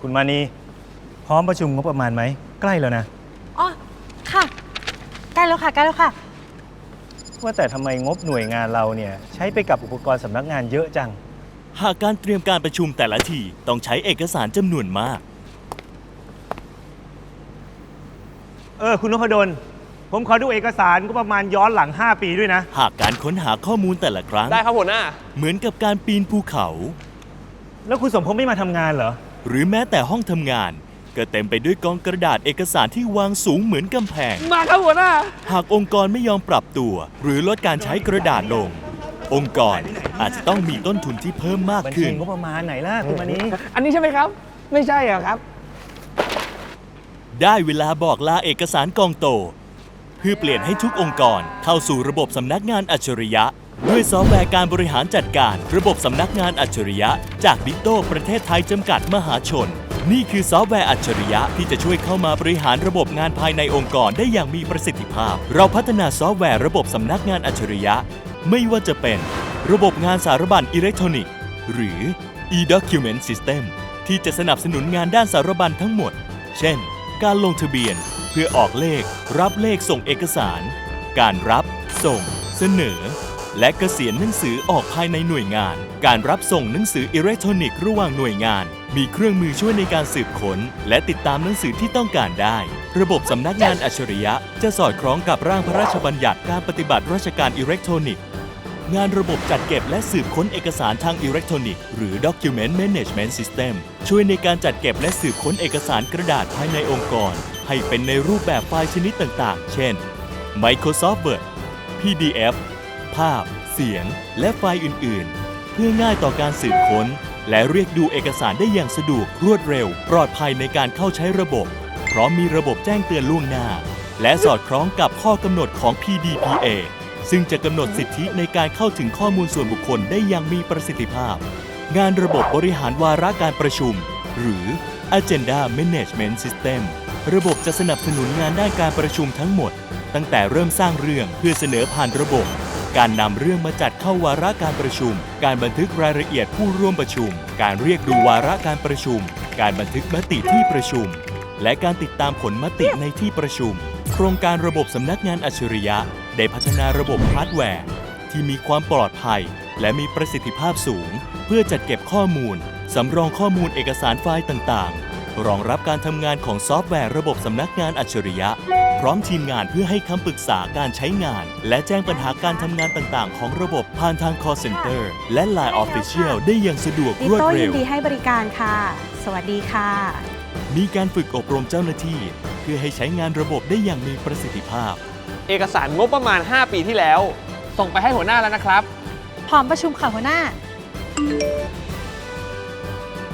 คุณมานีพร้อมประชุมงบประมาณไหม ใกล้แล้วนะ อ๋อ ค่ะ ใกล้แล้วค่ะ ใกล้แล้วค่ะ ว่าแต่ทำไมงบหน่วยงานเราเนี่ย ใช้ไปกับอุปกรณ์สำนักงานเยอะจัง หากการเตรียมการประชุมแต่ละทีต้องใช้เอกสารจำนวนมาก เออ คุณนพดล ผมขอดูเอกสารก็ประมาณย้อนหลัง 5 ปีด้วยนะ หากการค้นหาข้อมูลแต่ละครั้ง ได้ครับหัวหน้า เหมือนกับการปีนภูเขา แล้วคุณสมพงษ์ไม่มาทำงานเหรอ หรือแม้แต่ห้องทำงาน ก็เต็มไปด้วยกองกระดาษเอกสารที่วางสูงเหมือนกำแพง มาครับหัวหน้า หากองค์กรไม่ยอมปรับตัว หรือลดการใช้กระดาษลง องค์กรอาจจะต้องมีต้นทุนที่เพิ่มมากบัญชีขึ้น งบประมาณไหนล่ะคุณมานีอันนี้ใช่ไหมครับ ไม่ใช่เหรอครับ ได้เวลาบอกลาเอกสารกองโต เพื่อเปลี่ยนให้ทุกองค์กรเข้าสู่ระบบสำนักงานอัจฉริยะ ด้วยซอฟต์แวร์การบริหารจัดการ ระบบสำนักงานอัจฉริยะ จากดิโต้ประเทศไทยจำกัดมหาชน นี่คือซอฟต์แวร์อัจฉริยะที่จะช่วยเข้ามาบริหารระบบงานภายในองค์กรได้อย่างมีประสิทธิภาพ เราพัฒนาซอฟต์แวร์ระบบสำนักงานอัจฉริยะ ไม่ว่าจะเป็น ระบบงานสารบัญอิเล็กทรอนิกส์ หรือ e-document system ที่จะสนับสนุนงานด้านสารบัญทั้งหมด เช่น การลงทะเบียน เพื่อออกเลข รับเลขส่งเอกสาร การรับ ส่ง เสนอ และเกษียณหนังสือออกภายในหน่วยงาน การรับส่งหนังสืออิเล็กทรอนิกส์ระหว่างหน่วยงาน มีเครื่องมือช่วยในการสืบค้น และติดตามหนังสือที่ต้องการได้ ระบบสำนักงานอัจฉริยะ จะสอดคล้องกับร่างพระราชบัญญัติการปฏิบัติราชการอิเล็กทรอนิกส์ งานระบบจัดเก็บและสืบค้นเอกสารทางอิเล็กทรอนิกส์หรือ Document Management System ช่วยในการจัดเก็บและสืบค้นเอกสารกระดาษภายในองค์กร ให้เป็นในรูปแบบไฟล์ชนิดต่างๆ เช่น Microsoft Word PDF ภาพ เสียง และไฟล์อื่น ๆ เพื่อง่ายต่อการสืบค้น และเรียกดูเอกสารได้อย่างสะดวกรวดเร็ว ปลอดภัยในการเข้าใช้ระบบ พร้อมมีระบบแจ้งเตือนล่วงหน้า และสอดคล้องกับข้อกำหนดของ PDPA ซึ่งจะกำหนดสิทธิในการเข้าถึงข้อมูลส่วนบุคคลได้อย่างมีประสิทธิภาพ งานระบบบริหารวาระการประชุม หรือ Agenda Management System ระบบจะสนับสนุนงานด้านการประชุมทั้งหมด ตั้งแต่เริ่มสร้างเรื่องเพื่อเสนอผ่านระบบ การนำเรื่องมาจัดเข้าวาระการประชุม การบันทึกรายละเอียดผู้ร่วมประชุม การเรียกดูวาระการประชุม การบันทึกมติที่ประชุม และการติดตามผลมติในที่ประชุม โครงการระบบสำนักงานอัจฉริยะ ได้พัฒนาระบบฮาร์ดแวร์ ที่มีความปลอดภัย และมีประสิทธิภาพสูง เพื่อจัดเก็บข้อมูล สำรองข้อมูลเอกสารไฟล์ต่างๆ รองรับการทำงานของซอฟต์แวร์ระบบสำนักงานอัจฉริยะ พร้อมทีมงานเพื่อให้คำปรึกษาการใช้งาน และแจ้งปัญหาการทำงานต่างๆ ของระบบผ่านทาง call center และ Line Official ได้อย่างสะดวกดิรวดโต้ยิเร็นว ดีให้บริการค่ะ สวัสดีค่ะ มีการฝึกอบรมเจ้าหน้าที่ เพื่อให้ใช้งานระบบได้อย่างมีประสิทธิภาพ เอกสารงบประมาณ 5 ปีที่แล้ว ส่งไปให้หัวหน้าแล้วนะครับ พร้อมประชุมค่ะหัวหน้า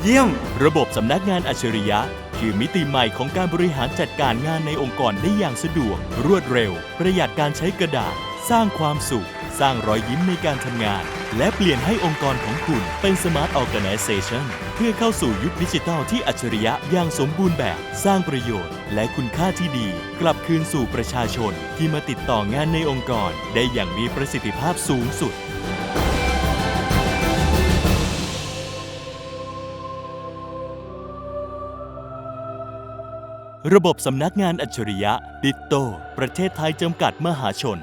เยี่ยม ระบบสำนักงานอัจฉริยะ คือมิติใหม่ของการบริหารจัดการงานในองค์กรได้อย่างสะดวก รวดเร็ว ประหยัดการใช้กระดาษ สร้างความสุข สร้างรอยยิ้มในการทำงาน และเปลี่ยนให้องค์กรของคุณเป็น Smart Organization เพื่อเข้าสู่ยุคดิจิทัลที่อัจฉริยะอย่างสมบูรณ์แบบ สร้างประโยชน์ และคุณค่าที่ดี กลับคืนสู่ประชาชนที่มาติดต่องานในองค์กร ได้อย่างมีประสิทธิภาพสูงสุด ระบบสำนักงานอัจฉริยะดิโตประเทศไทยจำกัดมหาชน